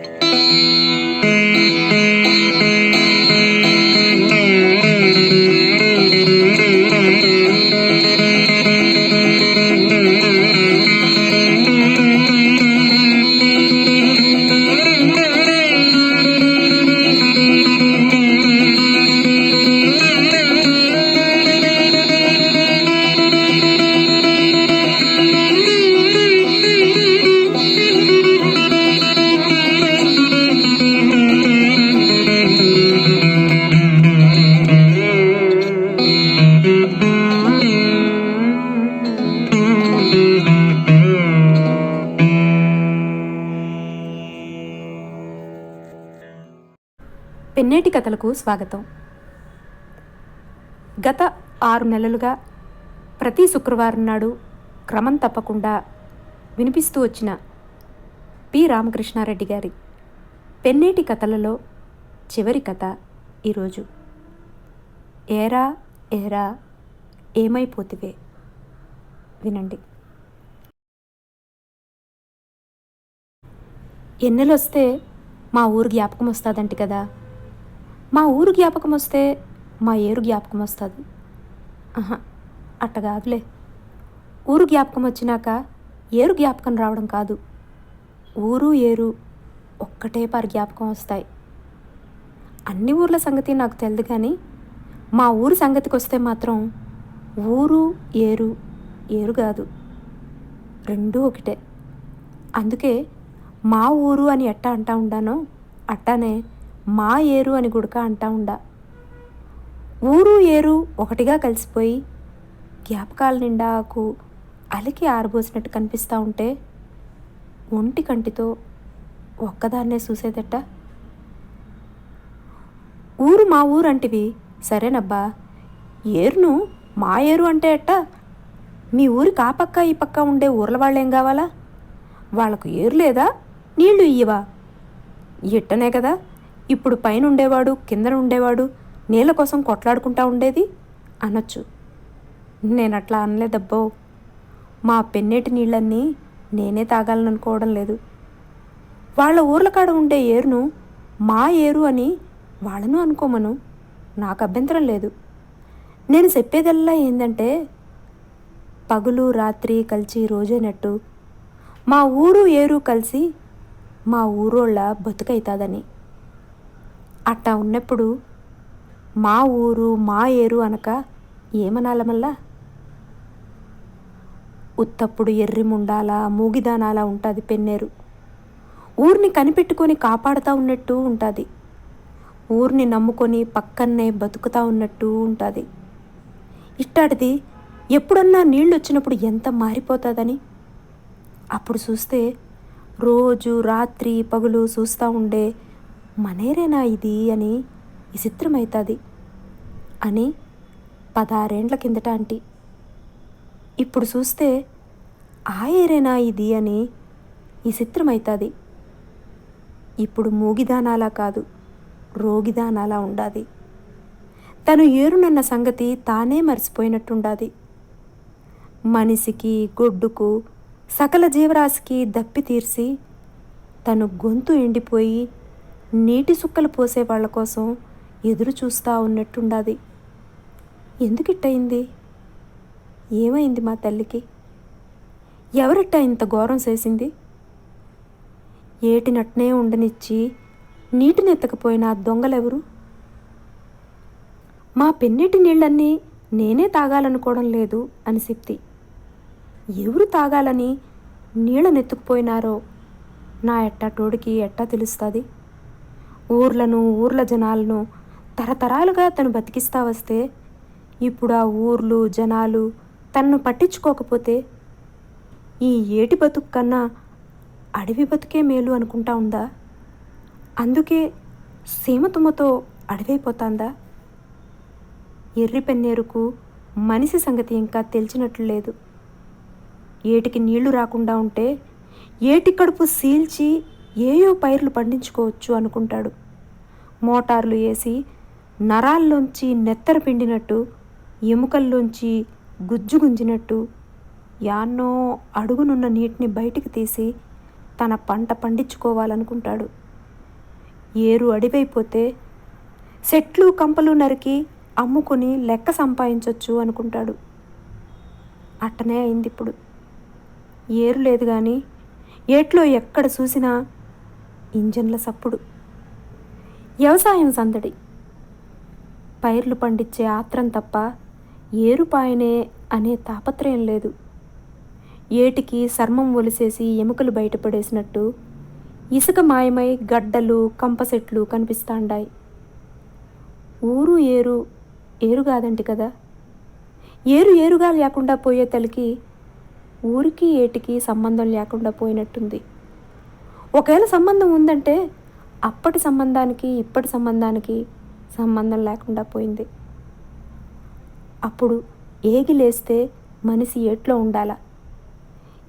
Música నేటి కథలకు స్వాగతం. గత ఆరు నెలలుగా ప్రతి శుక్రవారం నాడు క్రమం తప్పకుండా వినిపిస్తూ వచ్చిన పి. రామకృష్ణారెడ్డి గారి పెన్నేటి కథలలో చివరి కథ ఈరోజు. ఏరా ఏరా ఏమైపోతివే? వినండి. ఎన్నెలొస్తే మా ఊరు జ్ఞాపకం వస్తుందంట కదా. మా ఊరు జ్ఞాపకం వస్తే మా ఏరు జ్ఞాపకం వస్తుంది. ఆహా అట్టగాదులే ఊరు జ్ఞాపకం వచ్చినాక ఏరు జ్ఞాపకం రావడం కాదు. ఊరు ఏరు ఒక్కటే పారి జ్ఞాపకం వస్తాయి. అన్ని ఊర్ల సంగతి నాకు తెలియదు కానీ మా ఊరు సంగతికి వస్తే మాత్రం ఊరు ఏరు ఏరు కాదు. రెండూ ఒకటే. అందుకే మా ఊరు అని ఎట్టా అంటా ఉండానో అట్టానే మా ఏరు అని గుడక అంటా ఉండా. ఊరు ఏరు ఒకటిగా కలిసిపోయి జ్ఞాపకాల నిండాకు అలికి ఆరబోసినట్టు కనిపిస్తూ ఉంటే ఒంటి కంటితో ఒక్కదాన్నే చూసేదట. ఊరు మా ఊరు అంటివి. సరేనబ్బా. ఏరును మా ఏరు అంటే ఎట్టా? మీ ఊరికి ఆ పక్క ఈ పక్క ఉండే ఊర్ల వాళ్ళేం కావాలా? వాళ్ళకు ఏరు లేదా? నీళ్ళు ఇయ్యవా? ఇట్టనే కదా? ఇప్పుడు పైన ఉండేవాడు కిందన ఉండేవాడు నీళ్ళ కోసం కొట్లాడుకుంటా ఉండేది? అనొచ్చు. నేను అట్లా అనలేదబ్బో. మా పెన్నేటి నీళ్ళన్నీ నేనే తాగాలనుకోవడం లేదు. వాళ్ళ ఊర్ల కాడ ఉండే ఏరును మా ఏరు అని వాళ్ళను అనుకోమను. నాకు అభ్యంతరం లేదు. నేను చెప్పేదల్లా ఏంటంటే పగులు రాత్రి కలిసి రోజైనట్టు మా ఊరు ఏరు కలిసి మా ఊరోళ్ళ బతుకైతాదని. అట్టా ఉన్నప్పుడు మా ఊరు మా ఏరు అనక ఏమనాల మళ్ళా? ఉత్తప్పుడు ఎర్రి ముండాల మూగిదానాలా ఉంటుంది పెన్నేరు. ఊరిని కనిపెట్టుకొని కాపాడుతూ ఉన్నట్టు ఉంటుంది. ఊరిని నమ్ముకొని పక్కన్నే బతుకుతూ ఉన్నట్టు ఉంటుంది. ఇట్టాటిది ఎప్పుడన్నా నీళ్ళు వచ్చినప్పుడు ఎంత మారిపోతుందని? అప్పుడు చూస్తే రోజు రాత్రి పగులు చూస్తూ ఉండే మనేరేనా ఇది అని విచిత్రమవుతుంది అని పదారేండ్ల కిందట అంటి. ఇప్పుడు చూస్తే ఆ ఏరేనా ఇది అని విచిత్రమవుతుంది ఇప్పుడు మూగిదానాలా కాదు రోగిదానాలా ఉండాది. తను ఏరునన్న సంగతి తానే మర్చిపోయినట్టుండాది మనిషికి గొడ్డుకు సకల జీవరాశికి దప్పి తీర్చి తను గొంతు ఎండిపోయి నీటి సుక్కలు పోసే వాళ్ళ కోసం ఎదురు చూస్తూ ఉన్నట్టుండాది. ఎందుకిట్టయింది? ఏమైంది మా తల్లికి? ఎవరిట్ట ఇంత ఘోరం చేసింది? ఏటినట్నే ఉండనిచ్చి నీటిని ఎత్తకపోయిన దొంగలెవరు? మా పెన్నిటి నీళ్ళన్నీ నేనే తాగాలనుకోవడం లేదు అని చెప్తి ఎవరు తాగాలని నీళ్ళనెత్తుకుపోయినారో నా ఎట్టా తోడికి ఎట్టా తెలుస్తుంది? ఊర్లను ఊర్ల జనాలను తరతరాలుగా తను బతికిస్తా వస్తే ఇప్పుడు ఆ ఊర్లు జనాలు తనను పట్టించుకోకపోతే ఈ ఏటి బతుకు కన్నా అడవి బతుకే మేలు అనుకుంటా ఉందా? అందుకే సీమతుమ్మతో అడవైపోతాందా? ఎర్రి పెన్నేరుకు మనిషి సంగతి ఇంకా తెలిసినట్లు లేదు. ఏటికి నీళ్ళు రాకుండా ఉంటే ఏటి కడుపు సీల్చి ఏయో పైర్లు పండించుకోవచ్చు అనుకుంటాడు. మోటార్లు వేసి నరాల్లోంచి నెత్తర పిండినట్టు ఎముకల్లోంచి గుజ్జు గుంజినట్టు యాన్నో అడుగునున్న నీటిని బయటికి తీసి తన పంట పండించుకోవాలనుకుంటాడు. ఏరు అడివైపోతే సెట్లు కంపలు నరికి అమ్ముకుని లెక్క సంపాదించవచ్చు అనుకుంటాడు. అట్టనే అయింది ఇప్పుడు ఏరు లేదు కానీ ఏట్లో ఎక్కడ చూసినా ఇంజన్ల సప్పుడు. వ్యవసాయం సందడి. పైర్లు పండించే ఆత్రం తప్ప ఏరుపాయనే అనే తాపత్రయం లేదు. ఏటికి చర్మం ఒలిసేసి ఎముకలు బయటపడేసినట్టు ఇసుక మాయమై గడ్డలు కంపసెట్లు కనిపిస్తాండాయి. ఊరు ఏరు ఏరు కాదంటి కదా? ఏరు ఏరుగా లేకుండా పోయే తలికి ఊరికి ఏటికి సంబంధం లేకుండా పోయినట్టుంది. ఒకవేళ సంబంధం ఉందంటే అప్పటి సంబంధానికి ఇప్పటి సంబంధానికి సంబంధం లేకుండా పోయింది. అప్పుడు ఏగిలేస్తే మనిషి ఏట్లో ఉండాలా?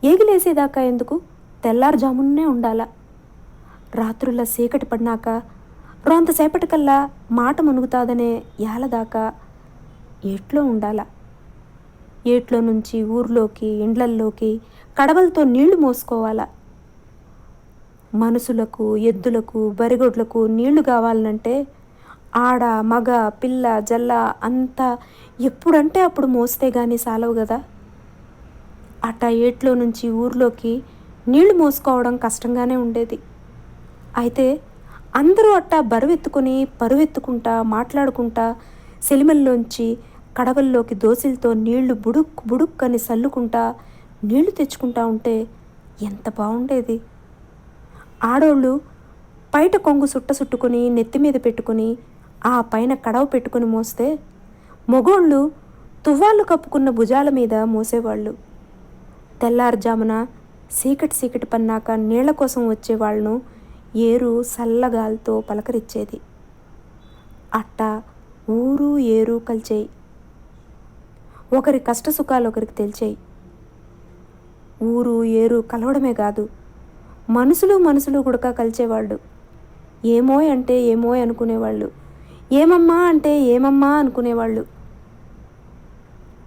ఏగిలేసేదాకా ఎందుకు? తెల్లారుజామునే ఉండాలా? రాత్రుల చీకటి పడినాక రోంతసేపటికల్లా మాట మునుగుతాదనే ఏలదాకా ఏట్లో ఉండాలా? ఏట్లో నుంచి ఊర్లోకి ఇండ్లల్లోకి కడవలతో నీళ్ళు మోసుకోవాలా? మనుషులకు ఎద్దులకు బరిగొడ్లకు నీళ్ళు కావాలనంటే ఆడ మగ పిల్ల జల్ల అంతా ఎప్పుడంటే అప్పుడు మోస్తే కానీ సాలవు కదా అట్టా ఏట్లో నుంచి ఊర్లోకి నీళ్ళు మోసుకోవడం కష్టంగానే ఉండేది. అయితే అందరూ అట్టా బరువెత్తుకొని పరువెత్తుకుంటా మాట్లాడుకుంటా సెలిమల్లోంచి కడవల్లోకి దోసిలతో నీళ్ళు బుడుక్ బుడుక్ అని సల్లుకుంటా నీళ్ళు తెచ్చుకుంటా ఉంటే ఎంత బాగుండేది ఆడోళ్ళు పైట కొంగు సుట్ట సుట్టుకుని నెత్తి మీద పెట్టుకుని ఆ పైన కడవ పెట్టుకుని మోస్తే మొగోళ్ళు తువ్వాళ్ళు కప్పుకున్న భుజాల మీద మోసేవాళ్ళు. తెల్లారుజామున సీకటి సీకటి పన్నాక నీళ్ళ కోసం వచ్చేవాళ్ళను ఏరు సల్లగాలితో పలకరించేది అట్ట ఊరు ఏరు కలిచేయి. ఒకరి కష్ట సుఖాలు ఒకరికి తెలిచాయి. ఊరు ఏరు కలవడమే కాదు మనసులు మనసులు గుడక కలిచేవాళ్ళు. ఏమోయ్ అంటే ఏమోయ్ అనుకునేవాళ్ళు. ఏమమ్మా అంటే ఏమమ్మా అనుకునేవాళ్ళు.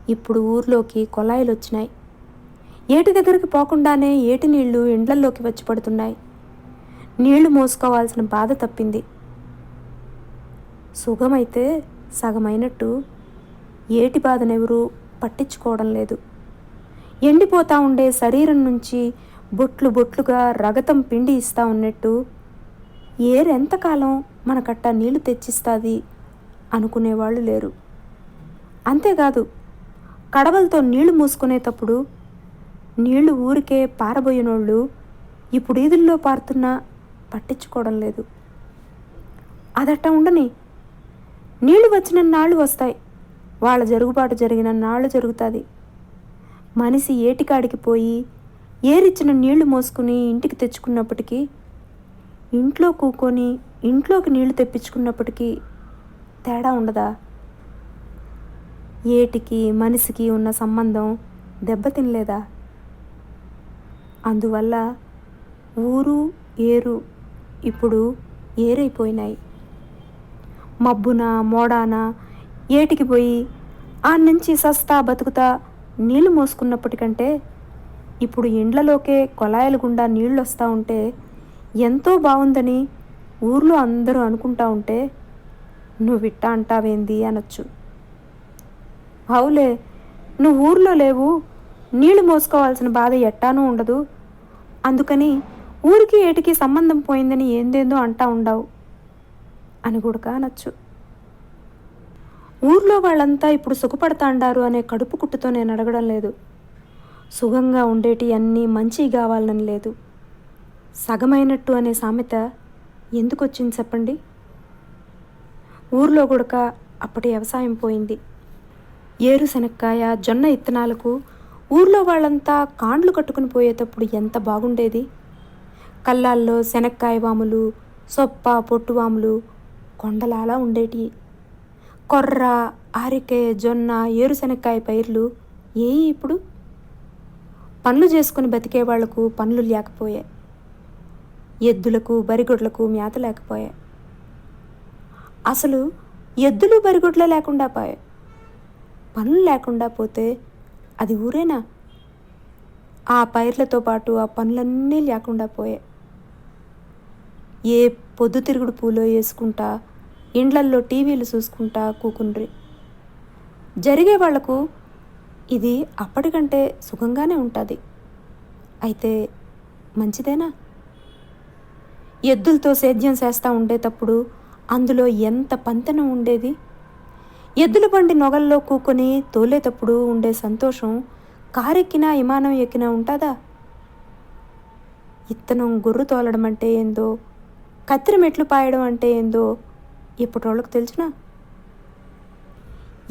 ఇప్పుడు ఊర్లోకి కొలాయిలు వచ్చినాయి ఏటి దగ్గరికి పోకుండానే ఏటి నీళ్ళు ఇండ్లల్లోకి వచ్చి పడుతున్నాయి. నీళ్ళు మోసుకోవాల్సిన బాధ తప్పింది. సుఖమైతే సగమైనట్టు ఏటి బాధనెవరూ పట్టించుకోవడం లేదు. ఎండిపోతా ఉండే శరీరం నుంచి బొట్లు బొట్లుగా రగతం పిండి ఇస్తా ఉన్నట్టు. ఏరెంతకాలం మనకట్ట నీళ్ళు తెచ్చిస్తుంది? అనుకునేవాళ్ళు లేరు. అంతేకాదు కడవలతో నీళ్ళు మూసుకునేటప్పుడు నీళ్ళు ఊరికే పారబోయినోళ్ళు ఇప్పుడు ఈదుల్లో పారుతున్నా పట్టించుకోవడం లేదు. అదట్ట ఉండని నీళ్ళు వచ్చిన నాళ్ళు వస్తాయి. వాళ్ళ జరుగుబాటు జరిగిన నాళ్ళు జరుగుతుంది. మనిషి ఏటికాడికి పోయి ఏరిచ్చిన నీళ్ళు మోసుకుని ఇంటికి తెచ్చుకున్నప్పటికీ ఇంట్లో కూకొని ఇంట్లోకి నీళ్ళు తెప్పించుకున్నప్పటికీ తేడా ఉండదా? ఏటికి మనిషికి ఉన్న సంబంధం దెబ్బతినలేదా? అందువల్ల ఊరు ఏరు ఇప్పుడు ఏరైపోయినాయి. మబ్బున మోడాన ఏటికి పోయి ఆ నుంచి సస్తా బతుకుతా నీళ్ళు మోసుకున్నప్పటికంటే ఇప్పుడు ఇండ్లలోకే కొలాయిల గుండా నీళ్ళు వస్తూ ఉంటే ఎంతో బాగుందని ఊర్లో అందరూ అనుకుంటా ఉంటే నువ్వు నువ్విట్టా అంటావేంది అనొచ్చు. అవులే నువ్వు ఊర్లో లేవు నీళ్ళు మోసుకోవాల్సిన బాధ ఎట్టానూ ఉండదు. అందుకని ఊరికి ఏటికి సంబంధం పోయిందని ఏందేందో అంటా ఉండవు అని కూడా అనొచ్చు. ఊర్లో వాళ్ళంతా ఇప్పుడు సుఖపడతాండారు అనే కడుపు కుట్టుతో నేను అడగడం లేదు. సుఖంగా ఉండేటి అన్నీ మంచి కావాలని లేదు. సగమైనట్టు అనే సామెత ఎందుకు వచ్చింది చెప్పండి? ఊర్లో గుడక అప్పటి వ్యవసాయం పోయింది. ఏరు శనక్కాయ జొన్న ఇత్తనాలకు ఊర్లో వాళ్ళంతా కాండ్లు కట్టుకుని పోయేటప్పుడు ఎంత బాగుండేది? కళ్ళాల్లో శనక్కాయ వాములు సొప్ప పొట్టువాములు కొండలాలా ఉండేటి. కొర్ర ఆరికే జొన్న ఏరుశనక్కాయ పైర్లు ఏ ఇప్పుడు? పనులు చేసుకుని బతికే వాళ్ళకు పనులు లేకపోయాయి. ఎద్దులకు బరిగొడ్లకు మేత లేకపోయాయి. అసలు ఎద్దులు బరిగొడ్లే లేకుండా పోయాయి. పనులు లేకుండా పోతే అది ఊరేనా? ఆ పైర్లతో పాటు ఆ పనులన్నీ లేకుండా పోయాయి. ఏ పొద్దుతిరుగుడు పూలో వేసుకుంటా ఇండ్లల్లో టీవీలు చూసుకుంటా కూకుండ్రి జరిగే వాళ్ళకు ఇది అప్పటికంటే సుఖంగానే ఉంటుంది. అయితే మంచిదేనా? ఎద్దులతో సేద్యం చేస్తూ ఉండేటప్పుడు అందులో ఎంత పంతనం ఉండేది? ఎద్దుల బండి నొగల్లో కూకొని తోలేటప్పుడు ఉండే సంతోషం కారెక్కినా విమానం ఎక్కినా ఉంటుందా? ఇత్తనం గుర్రు తోలడం అంటే ఏందో కత్తిరి మెట్లు పాయడం అంటే ఏందో ఇప్పటి వాళ్ళకి తెలిసినా?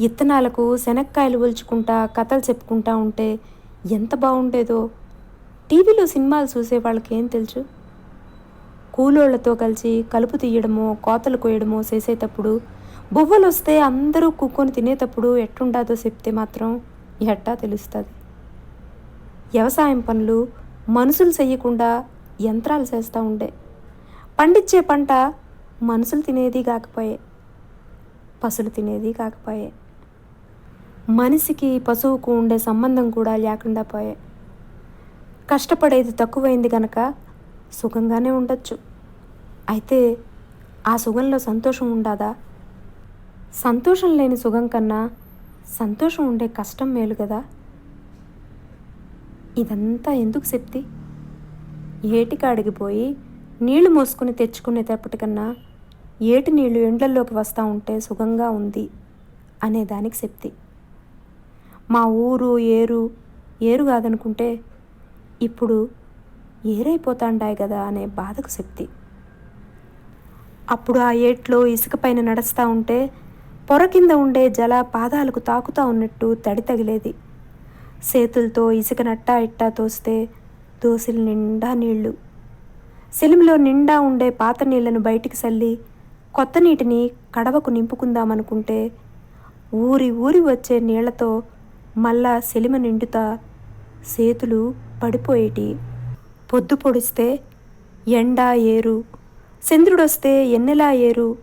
ఇత్తనాలకు శనక్కాయలు ఒలుచుకుంటా కథలు చెప్పుకుంటా ఉంటే ఎంత బాగుండేదో టీవీలో సినిమాలు చూసే వాళ్ళకి ఏం తెలుసు? కూలోళ్ళతో కలిసి కలుపు తీయడమో కోతలు కోయడమో చేసేటప్పుడు బువ్వలు వస్తే అందరూ కుక్కొని తినేటప్పుడు ఎట్టుండాదో చెప్తే మాత్రం ఎట్టా తెలుస్తుంది. వ్యవసాయం పనులు మనుషులు చెయ్యకుండా యంత్రాలు చేస్తూ ఉండే. పండించే పంట మనుషులు తినేది కాకపోయే పసులు తినేది కాకపోయే. మనిషికి పశువుకు ఉండే సంబంధం కూడా లేకుండా పోయే. కష్టపడేది తక్కువైంది కనుక సుఖంగానే ఉండొచ్చు. అయితే ఆ సుఖంలో సంతోషం ఉండాదా? సంతోషం లేని సుఖం కన్నా సంతోషం ఉండే కష్టం మేలు కదా? ఇదంతా ఎందుకు శక్తి? ఏటికాడికి పోయి నీళ్ళు మోసుకుని తెచ్చుకునేటప్పటికన్నా ఏటి నీళ్ళు ఎండల్లోకి వస్తూ ఉంటే సుఖంగా ఉంది అనేదానికి శక్తి. చెప్తి మా ఊరు ఏరు ఏరు కాదనుకుంటే ఇప్పుడు ఏరైపోతాండాయి కదా అనే బాధకు శక్తి. అప్పుడు ఆ ఏట్లో ఇసుకపైన నడుస్తూ ఉంటే పొర కింద ఉండే జల పాదాలకు తాకుతూ ఉన్నట్టు తడి తగిలేది. సేతులతో ఇసుక నట్టా ఇట్టా తోస్తే దోసిల నిండా నీళ్ళు. సెలిమిలో నిండా ఉండే పాత నీళ్ళను బయటికి చల్లి కొత్త నీటిని కడవకు నింపుకుందామనుకుంటే ఊరి ఊరి వచ్చే నీళ్ళతో మళ్ళా సెలిమ నిండుతా సేతులు పడిపోయేటి. పొద్దు పొడిస్తే ఎండా ఏరు చంద్రుడొస్తే ఎన్నెలా ఏరు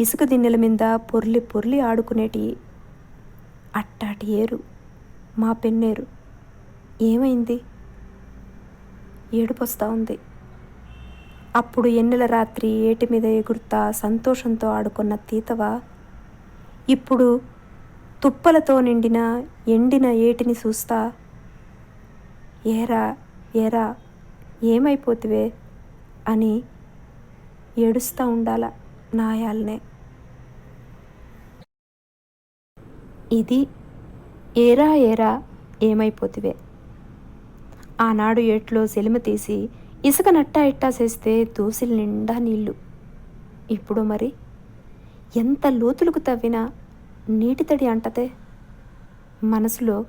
ఇసుక దిన్నెల మీద పొర్లి పొర్లి ఆడుకునేటి. అట్టాటి ఏరు మా పెన్నేరు. ఏమైంది? ఏడుపొస్తా ఉంది. అప్పుడు ఎన్నెల రాత్రి ఏటి మీద ఎగురుతా సంతోషంతో ఆడుకున్న తీతవ? ఇప్పుడు తుప్పలతో నిండిన ఎండిన ఏటిని చూస్తా. ఏరా ఏరా ఏమైపోతివే అని ఏడుస్తూ ఉండాల నాయాలనే. ఇది ఏరా ఏరా ఏమైపోతివే. ఆనాడు ఏట్లో సెలిమ తీసి ఇసుక నట్టా ఇట్టా చేస్తే దోసిల నిండా నీళ్ళు. ఇప్పుడు మరి ఎంత లోతులకు తవ్వినా నీటి తడి అంటతే మనసులో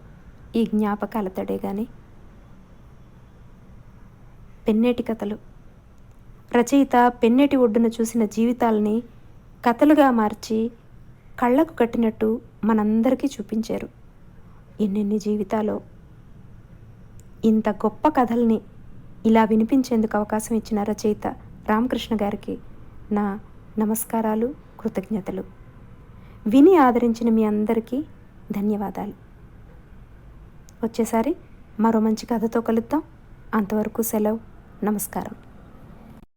ఈ జ్ఞాపకాల తడే కానీ పెన్నేటి కథలు. రచయిత పెన్నేటి ఒడ్డున చూసిన జీవితాలని కథలుగా మార్చి కళ్ళకు కట్టినట్టు మనందరికీ చూపించారు. ఎన్నెన్ని జీవితాలో. ఇంత గొప్ప కథల్ని ఇలా వినిపించేందుకు అవకాశం ఇచ్చిన రచయిత రామకృష్ణ గారికి నా నమస్కారాలు కృతజ్ఞతలు. విని ఆదరించిన మీ అందరికీ ధన్యవాదాలు. వచ్చేసారి మరో మంచి కథతో కలుద్దాం. అంతవరకు సెలవు. నమస్కారం.